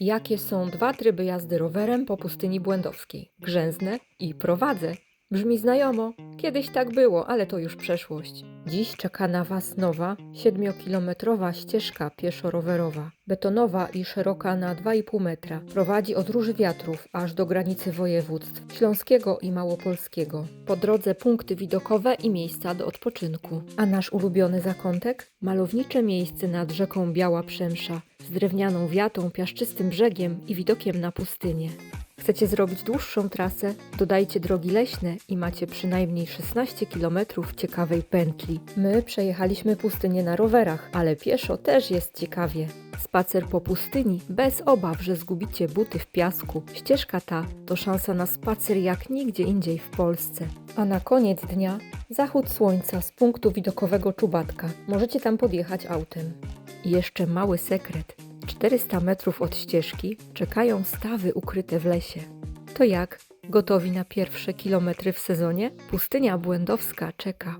Jakie są dwa tryby jazdy rowerem po pustyni błędowskiej? Grzęznę i prowadzę. Brzmi znajomo. Kiedyś tak było, ale to już przeszłość. Dziś czeka na Was nowa, 7-kilometrowa ścieżka pieszo-rowerowa. Betonowa i szeroka na 2,5 metra. Prowadzi od Róży Wiatrów aż do granicy województw śląskiego i małopolskiego. Po drodze punkty widokowe i miejsca do odpoczynku. A nasz ulubiony zakątek? Malownicze miejsce nad rzeką Biała Przemsza z drewnianą wiatą, piaszczystym brzegiem i widokiem na pustynię. Chcecie zrobić dłuższą trasę? Dodajcie drogi leśne i macie przynajmniej 16 km ciekawej pętli. My przejechaliśmy pustynię na rowerach, ale pieszo też jest ciekawie. Spacer po pustyni bez obaw, że zgubicie buty w piasku. Ścieżka ta to szansa na spacer jak nigdzie indziej w Polsce. A na koniec dnia zachód słońca z punktu widokowego Czubatka. Możecie tam podjechać autem. I jeszcze mały sekret. 400 metrów od ścieżki czekają stawy ukryte w lesie. To jak? Gotowi na pierwsze kilometry w sezonie? Pustynia Błędowska czeka.